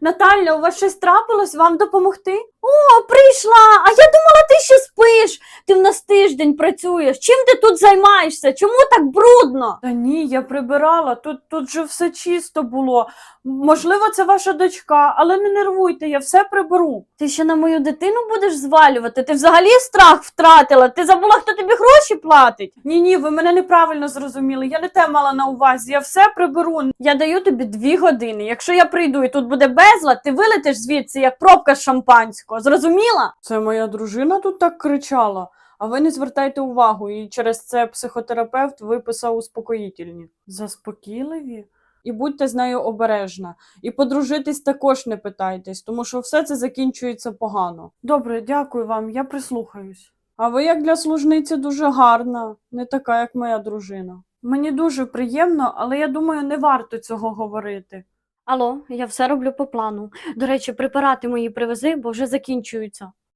Наталя, у вас щось трапилось? Вам допомогти? О, прийшла! А я думала, ти ще тиждень працюєш. Чим ти тут займаєшся? Чому так брудно? Та ні, я прибирала. Тут, тут же все чисто було. Можливо, це ваша дочка, але не нервуйте, я все приберу. Ти ще на мою дитину будеш звалювати? Ти взагалі страх втратила? Ти забула, хто тобі гроші платить? Ні, ні, ви мене неправильно зрозуміли. Я не те мала на увазі. Я все приберу. Я даю тобі дві години. Якщо я прийду і тут буде безлад, ти вилетиш звідси, як пробка з шампанського. Зрозуміла? Це моя дружина тут так кричала. А ви не звертайте увагу, і через це психотерапевт виписав успокоїтельні. Заспокійливі? І будьте з нею обережна. І подружитись також не питайтесь, тому що все це закінчується погано. Добре, дякую вам, я прислухаюсь. А ви, як для служниці, дуже гарна, не така, як моя дружина. Мені дуже приємно, але я думаю, не варто цього говорити. Алло, я все роблю по плану. До речі, препарати мої привези, бо вже закінчуються.